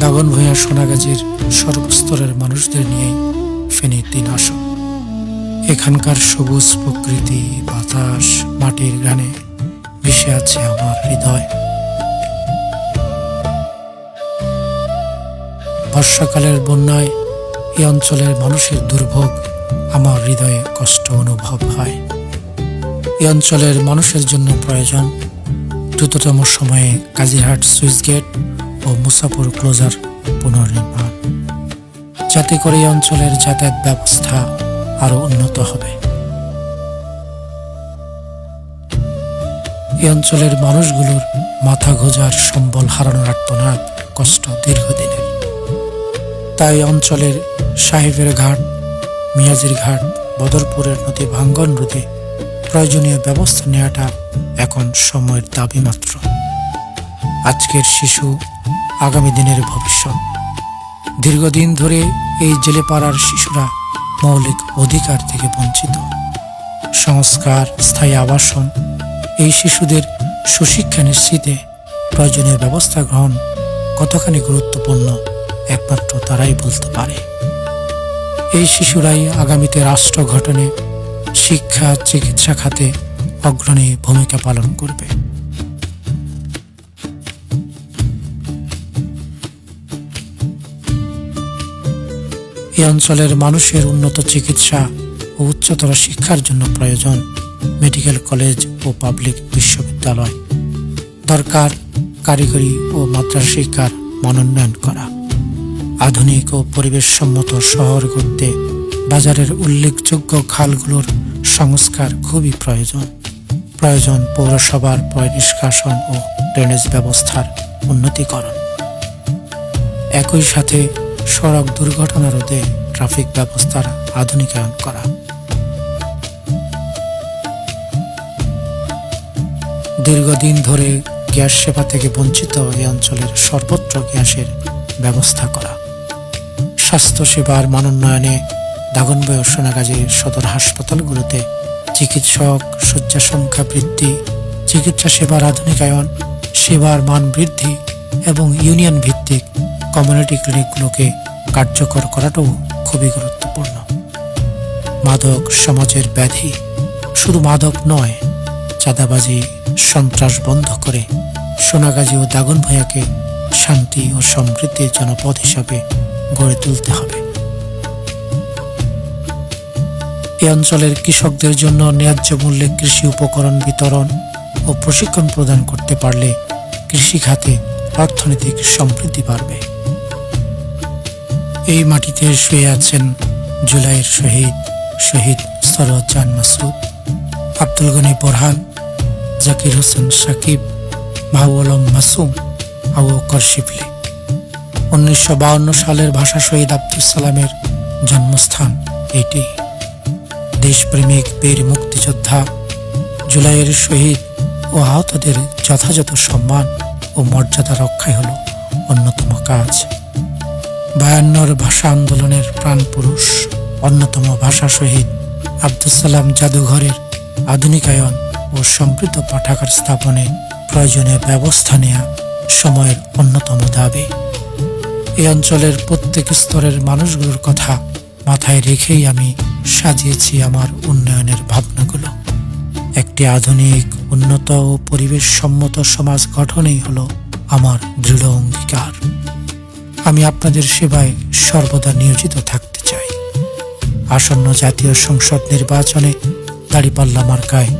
দাগন ভূঁইয়া সোনাগাজীর সর্বস্তরের মানুষদের নিয়ে ফেনীর দিন আসো এখানকার সবুজ প্রকৃতি, বাতাস, মাটির গানে ভেসে আছে আমার হৃদয়। বর্ষাকালের বন্যায় এই অঞ্চলের মানুষের দুর্ভোগ আমার হৃদয়ে কষ্ট অনুভব হয়। এই অঞ্চলের মানুষের জন্য প্রয়োজন দ্রুততম সময়ে কাজিরহাট সুইচ গেট ও মুসাপুর ক্লোজার পুনর্নির্মাণ। যাতে করে এই অঞ্চলের যাতায়াত ব্যবস্থা আরও উন্নত হবে। এই অঞ্চলের মানুষগুলোর মাথা গোজার সম্বল হারানোর আত্মনাদ কষ্ট দীর্ঘদিনের। তাই অঞ্চলের সাহেবের ঘাট, মিয়াজির ঘাট, বদরপুরের নদী ভাঙ্গন রোধে প্রয়োজনীয় ব্যবস্থা নেওয়াটা এখন সময়ের দাবি মাত্র। আজকের শিশু আগামী দিনের ভবিষ্যৎ। দীর্ঘদিন ধরে এই জেলে পাড়ার শিশুরা মৌলিক অধিকার থেকে বঞ্চিত। সংস্কার, স্থায়ী আবাসন, এই শিশুদের সুশিক্ষা নিশ্চিতে প্রয়োজনীয় ব্যবস্থা গ্রহণ কতখানি গুরুত্বপূর্ণ একমাত্র তারাই বলতে পারে। এই শিশুরাই আগামীতে রাষ্ট্র গঠনে শিক্ষা, চিকিৎসা খাতে অগ্রণী ভূমিকা পালন করবে। এই অঞ্চলের মানুষের উন্নত চিকিৎসা ও উচ্চতর শিক্ষার জন্য প্রয়োজন, মেডিকেল কলেজ ও পাবলিক বিশ্ববিদ্যালয়। দরকার কারিগরি ও মাদ্রাসা শিক্ষার মানোন্নয়ন করা। আধুনিক ও পরিবেশসম্মত শহর গড়তে বাজারের উল্লেখযোগ্য খালগুলোর সংস্কার খুবই প্রয়োজন। প্রয়োজন পৌরসভার পয় নিষ্কাশন ও ড্রেনেজ ব্যবস্থার উন্নতিকরণ। একই সাথে সড়ক দুর্ঘটনা রোধে ট্রাফিক ব্যবস্থার আধুনিকায়ন করা। দীর্ঘদিন ধরে গ্যাস সেবা থেকে বঞ্চিত এই অঞ্চলের সর্বত্র গ্যাসের ব্যবস্থা করা। স্বাস্থ্যসেবার মানোন্নয়নে দাগনবয় সোনাগাজীর সদর হাসপাতালগুলোতে চিকিৎসক শয্যা সংখ্যা বৃদ্ধি, চিকিৎসা সেবার আধুনিকায়ন, সেবার মান বৃদ্ধি এবং ইউনিয়ন ভিত্তিক কমিউনিটি ক্লিনিকগুলোকে কার্যকর করাটাও খুবই গুরুত্বপূর্ণ। মাদক সমাজের ব্যাধি শুধু মাদক নয়, চাঁদাবাজি, সন্ত্রাস বন্ধ করে সোনাগাজী ও দাগন ভূঁইয়াকে শান্তি ও সমৃদ্ধির জনপদ হিসাবে গড়ে তুলতে হবে। এ অঞ্চলের কৃষকদের জন্য ন্যায্য মূল্যে কৃষি উপকরণ বিতরণ ও প্রশিক্ষণ প্রদান করতে পারলে কৃষি খাতে অর্থনৈতিক সমৃদ্ধি বাড়বে। এই মাটিতে শুয়ে আছেন জুলাইয়ের শহীদ শহীদ সরোজান মাসুদ আব্দুল গনি বোরহান জাকির হোসেন সাকিব মাহবুল আলম মাসুম, আবু বকর উনিশশো বাউন্ন সালের ভাষা শহীদ আব্দুল সালামের জন্মস্থান এটি। দেশপ্রেমিক, বীর মুক্তিযোদ্ধা, জুলাইয়ের শহীদ ও আহতদের যথাযথ সম্মান ও মর্যাদা রক্ষাই হল অন্যতম কাজ। বায়ান্নর ভাষা আন্দোলনের প্রাণপুরুষ অন্যতম ভাষা শহীদ আব্দুল সালাম জাদুঘরের আধুনিকায়ন ও সমৃদ্ধ পাঠাগার স্থাপনে প্রয়োজনীয় ব্যবস্থা নেওয়া সময়ের অন্যতম দাবি। এই অঞ্চলের প্রত্যেক স্তরের মানুষগুলোর কথা মাথায় রেখেই আমি সাজিয়েছি আমার উন্নয়নের ভাবনাগুলো। একটি আধুনিক, উন্নত ও পরিবেশ সম্মত সমাজ গঠনই হলো আমার দৃঢ় অঙ্গীকার। আমি আপনাদের সেবায় সর্বদা নিয়োজিত থাকতে চাই। আসন্ন জাতীয় সংসদ নির্বাচনে দাঁড়িপাল্লা মার্কায়